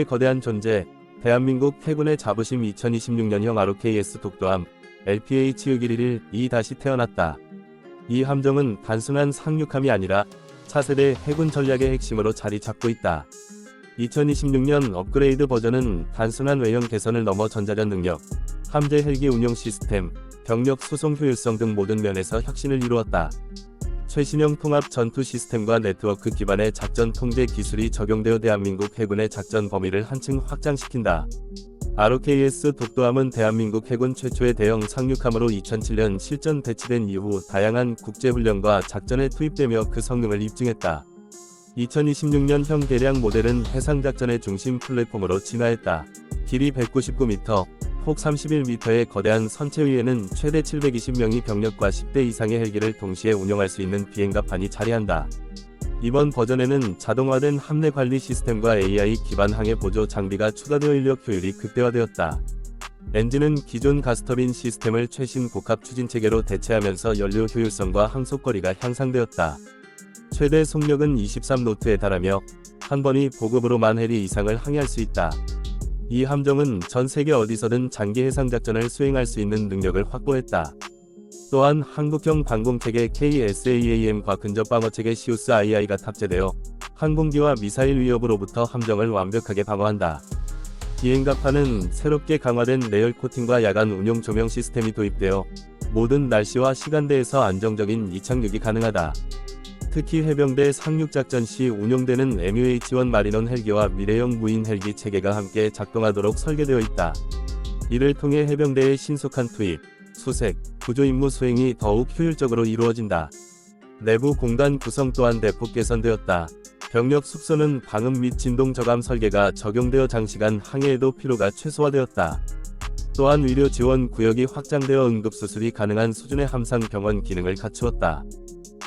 우리의 거대한 존재, 대한민국 해군의 자부심 2026년형 ROKS 독도함, LPH 611이 다시 태어났다. 이 함정은 단순한 상륙함이 아니라 차세대 해군 전략의 핵심으로 자리 잡고 있다. 2026년 업그레이드 버전은 단순한 외형 개선을 넘어 전자전 능력, 함재 헬기 운용 시스템, 병력 수송 효율성 등 모든 면에서 혁신을 이루었다. 최신형 통합 전투 시스템과 네트워크 기반의 작전 통제 기술이 적용되어 대한민국 해군의 작전 범위를 한층 확장시킨다. ROKS 독도함은 대한민국 해군 최초의 대형 상륙함으로 2007년 실전 배치된 이후 다양한 국제훈련과 작전에 투입되며 그 성능을 입증했다. 2026년형 대량 모델은 해상작전의 중심 플랫폼으로 진화했다. 길이 199m, 폭 31m의 거대한 선체 위에는 최대 720명이 병력과 10대 이상의 헬기를 동시에 운영할 수 있는 비행갑판이 자리한다. 이번 버전에는 자동화된 함내 관리 시스템과 AI 기반 항해 보조 장비가 추가되어 인력 효율이 극대화되었다. 엔진은 기존 가스터빈 시스템을 최신 복합 추진 체계로 대체하면서 연료 효율성과 항속거리가 향상되었다. 최대 속력은 23노트에 달하며 한 번이 보급으로 만 해리 이상을 항해할 수 있다. 이 함정은 전 세계 어디서든 장기 해상 작전을 수행할 수 있는 능력을 확보했다. 또한 한국형 방공체계 KSAAM과 근접 방어체계 시우스 II가 탑재되어 항공기와 미사일 위협으로부터 함정을 완벽하게 방어한다. 비행갑판은 새롭게 강화된 레열 코팅과 야간 운용 조명 시스템이 도입되어 모든 날씨와 시간대에서 안정적인 이착륙이 가능하다. 특히 해병대 상륙작전 시 운용되는 MUH-1 마리논 헬기와 미래형 무인 헬기 체계가 함께 작동하도록 설계되어 있다. 이를 통해 해병대의 신속한 투입, 수색, 구조 임무 수행이 더욱 효율적으로 이루어진다. 내부 공간 구성 또한 대폭 개선되었다. 병력 숙소는 방음 및 진동 저감 설계가 적용되어 장시간 항해에도 피로가 최소화되었다. 또한 의료 지원 구역이 확장되어 응급수술이 가능한 수준의 함상 병원 기능을 갖추었다.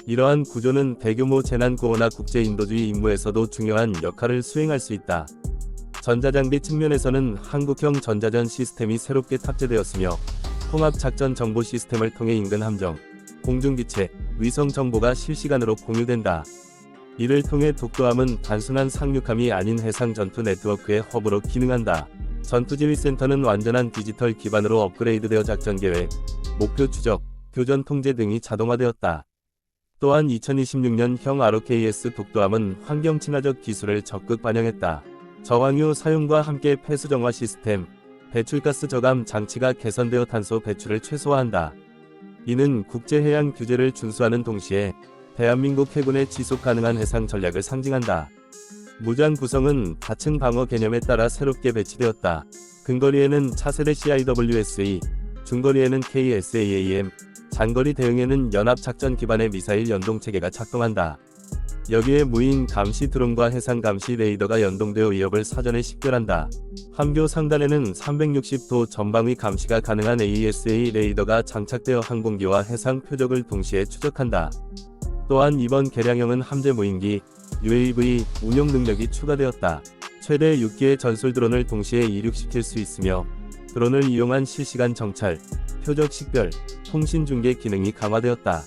이러한 구조는 대규모 재난구호나 국제인도주의 임무에서도 중요한 역할을 수행할 수 있다. 전자장비 측면에서는 한국형 전자전 시스템이 새롭게 탑재되었으며 통합작전 정보 시스템을 통해 인근 함정, 공중기체, 위성 정보가 실시간으로 공유된다. 이를 통해 독도함은 단순한 상륙함이 아닌 해상 전투 네트워크의 허브로 기능한다. 전투지휘센터는 완전한 디지털 기반으로 업그레이드되어 작전 계획, 목표 추적, 교전 통제 등이 자동화되었다. 또한 2026년 형 ROKS 독도함은 환경 친화적 기술을 적극 반영했다. 저항유 사용과 함께 폐수 정화 시스템, 배출가스 저감 장치가 개선되어 탄소 배출을 최소화한다. 이는 국제해양 규제를 준수하는 동시에 대한민국 해군의 지속 가능한 해상 전략을 상징한다. 무장 구성은 다층 방어 개념에 따라 새롭게 배치되었다. 근거리에는 차세대 CIWSE, 중거리에는 KSAAM, 장거리 대응에는 연합작전 기반의 미사일 연동 체계가 작동한다. 여기에 무인 감시 드론과 해상 감시 레이더가 연동되어 위협을 사전에 식별한다. 함교 상단에는 360도 전방위 감시가 가능한 AESA 레이더가 장착되어 항공기와 해상 표적을 동시에 추적한다. 또한 이번 개량형은 함재 무인기, UAV 운용 능력이 추가되었다. 최대 6기의 전술 드론을 동시에 이륙시킬 수 있으며 드론을 이용한 실시간 정찰, 표적 식별, 통신 중계 기능이 강화되었다.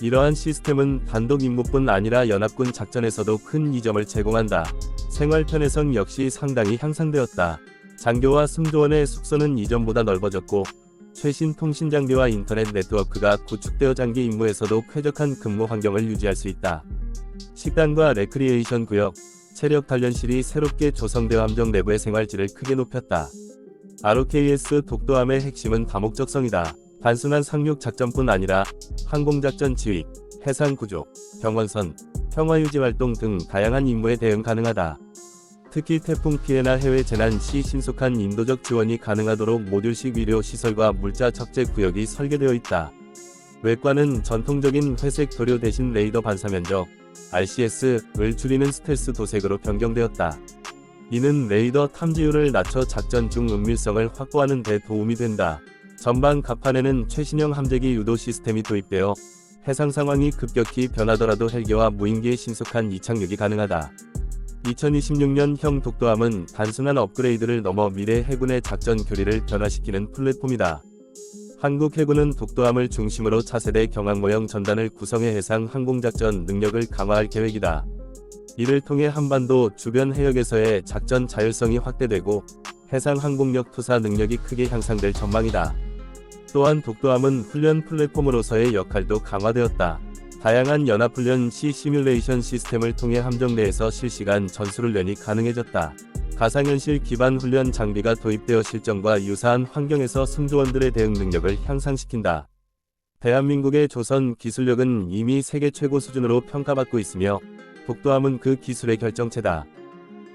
이러한 시스템은 단독 임무뿐 아니라 연합군 작전에서도 큰 이점을 제공한다. 생활편에선 역시 상당히 향상되었다. 장교와 승조원의 숙소는 이전보다 넓어졌고 최신 통신 장비와 인터넷 네트워크가 구축되어 장기 임무에서도 쾌적한 근무 환경을 유지할 수 있다. 식당과 레크리에이션 구역, 체력 단련실이 새롭게 조성되어 함정 내부의 생활질을 크게 높였다. ROKS 독도함의 핵심은 다목적성이다. 단순한 상륙 작전뿐 아니라 항공작전 지휘, 해상 구조, 병원선, 평화 유지 활동 등 다양한 임무에 대응 가능하다. 특히 태풍 피해나 해외 재난 시 신속한 인도적 지원이 가능하도록 모듈식 위료 시설과 물자 적재 구역이 설계되어 있다. 외관은 전통적인 회색 도료 대신 레이더 반사 면적 RCS을 줄이는 스텔스 도색으로 변경되었다. 이는 레이더 탐지율을 낮춰 작전 중 은밀성을 확보하는 데 도움이 된다. 전방 갑판에는 최신형 함재기 유도 시스템이 도입되어 해상 상황이 급격히 변하더라도 헬기와 무인기의 신속한 이착륙이 가능하다. 2026년형 독도함은 단순한 업그레이드를 넘어 미래 해군의 작전 교리를 변화시키는 플랫폼이다. 한국 해군은 독도함을 중심으로 차세대 경항모형 전단을 구성해 해상 항공작전 능력을 강화할 계획이다. 이를 통해 한반도 주변 해역에서의 작전 자율성이 확대되고 해상 항공력 투사 능력이 크게 향상될 전망이다. 또한 독도함은 훈련 플랫폼으로서의 역할도 강화되었다. 다양한 연합훈련 시 시뮬레이션 시스템을 통해 함정 내에서 실시간 전술훈련이 가능해졌다. 가상현실 기반 훈련 장비가 도입되어 실전과 유사한 환경에서 승조원들의 대응 능력을 향상시킨다. 대한민국의 조선 기술력은 이미 세계 최고 수준으로 평가받고 있으며 독도함은 그 기술의 결정체다.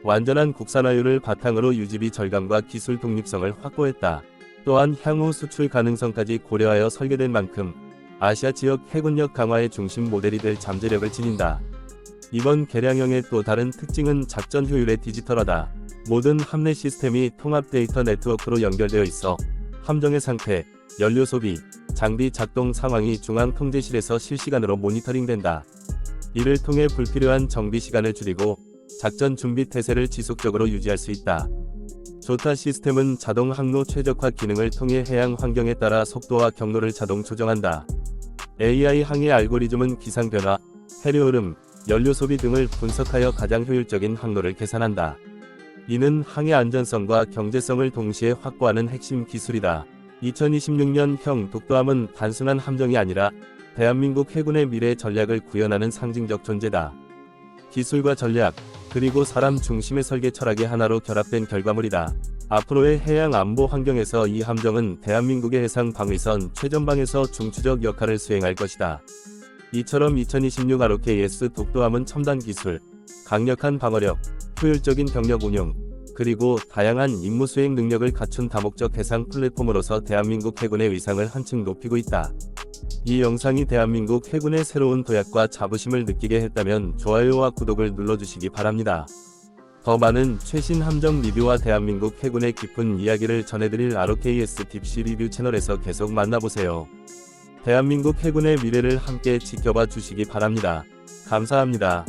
완전한 국산화율을 바탕으로 유지비 절감과 기술 독립성을 확보했다. 또한 향후 수출 가능성까지 고려하여 설계된 만큼 아시아 지역 해군력 강화의 중심 모델이 될 잠재력을 지닌다. 이번 개량형의 또 다른 특징은 작전 효율의 디지털화다. 모든 함내 시스템이 통합 데이터 네트워크로 연결되어 있어 함정의 상태, 연료 소비, 장비 작동 상황이 중앙 통제실에서 실시간으로 모니터링된다. 이를 통해 불필요한 정비 시간을 줄이고 작전 준비 태세를 지속적으로 유지할 수 있다. 조타 시스템은 자동 항로 최적화 기능을 통해 해양 환경에 따라 속도와 경로를 자동 조정한다. AI 항해 알고리즘은 기상 변화, 해류 흐름, 연료 소비 등을 분석하여 가장 효율적인 항로를 계산한다. 이는 항해 안전성과 경제성을 동시에 확보하는 핵심 기술이다. 2026년형 독도함은 단순한 함정이 아니라 대한민국 해군의 미래 전략을 구현하는 상징적 존재다. 기술과 전략, 그리고 사람 중심의 설계 철학이 하나로 결합된 결과물이다. 앞으로의 해양 안보 환경에서 이 함정은 대한민국의 해상 방위선 최전방에서 중추적 역할을 수행할 것이다. 이처럼 2026 ROKS 독도함은 첨단 기술, 강력한 방어력, 효율적인 병력 운용, 그리고 다양한 임무 수행 능력을 갖춘 다목적 해상 플랫폼으로서 대한민국 해군의 위상을 한층 높이고 있다. 이 영상이 대한민국 해군의 새로운 도약과 자부심을 느끼게 했다면 좋아요와 구독을 눌러주시기 바랍니다. 더 많은 최신 함정 리뷰와 대한민국 해군의 깊은 이야기를 전해드릴 ROKS 딥시 리뷰 채널에서 계속 만나보세요. 대한민국 해군의 미래를 함께 지켜봐 주시기 바랍니다. 감사합니다.